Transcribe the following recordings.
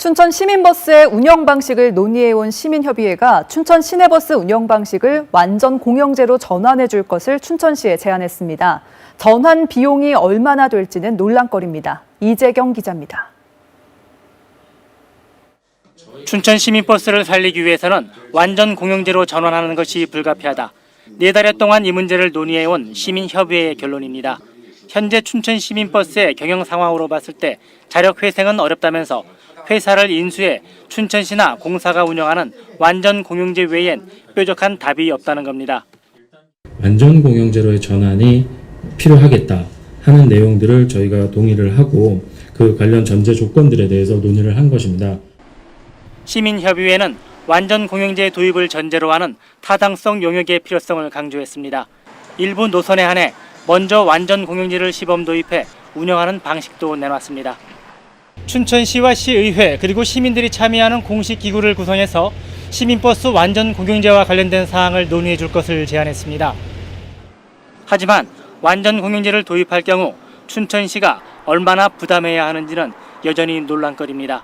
춘천 시민버스의 운영 방식을 논의해온 시민협의회가 춘천 시내버스 운영 방식을 완전 공영제로 전환해 줄 것을 춘천시에 제안했습니다. 전환 비용이 얼마나 될지는 논란거리입니다. 이재경 기자입니다. 춘천 시민버스를 살리기 위해서는 완전 공영제로 전환하는 것이 불가피하다. 네 달여 동안 이 문제를 논의해온 시민협의회의 결론입니다. 현재 춘천 시민버스의 경영 상황으로 봤을 때 자력 회생은 어렵다면서 회사를 인수해 춘천시나 공사가 운영하는 완전 공영제 외엔 뾰족한 답이 없다는 겁니다. 완전 공영제로의 전환이 필요하겠다 하는 내용들을 저희가 동의를 하고 그 관련 전제 조건들에 대해서 논의를 한 것입니다. 시민협의회는 완전 공영제 도입을 전제로 하는 타당성 용역의 필요성을 강조했습니다. 일부 노선에 한해 먼저 완전 공영제를 시범 도입해 운영하는 방식도 내놨습니다. 춘천시와 시의회 그리고 시민들이 참여하는 공식 기구를 구성해서 시민버스 완전 공영제와 관련된 사항을 논의해 줄 것을 제안했습니다. 하지만 완전 공영제를 도입할 경우 춘천시가 얼마나 부담해야 하는지는 여전히 논란거리입니다.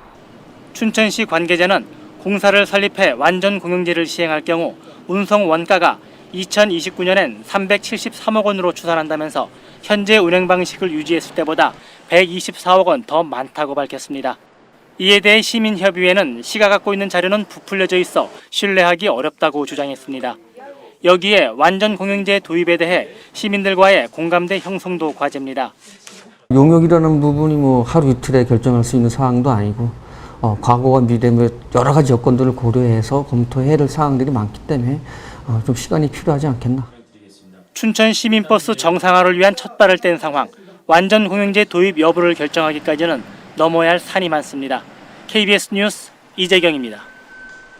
춘천시 관계자는 공사를 설립해 완전 공영제를 시행할 경우 운송 원가가 2029년엔 373억 원으로 추산한다면서 현재 운행 방식을 유지했을 때보다 124억 원 더 많다고 밝혔습니다. 이에 대해 시민협의회는 시가 갖고 있는 자료는 부풀려져 있어 신뢰하기 어렵다고 주장했습니다. 여기에 완전 공영제 도입에 대해 시민들과의 공감대 형성도 과제입니다. 용역이라는 부분이 뭐 하루 이틀에 결정할 수 있는 사항도 아니고 어, 과거와 미래 뭐 여러 가지 여건들을 고려해서 검토해야 될 사항들이 많기 때문에 어, 좀 시간이 필요하지 않겠나. 춘천 시민버스 정상화를 위한 첫 발을 뗀 상황, 완전 공영제 도입 여부를 결정하기까지는 넘어야 할 산이 많습니다. KBS 뉴스 이재경입니다.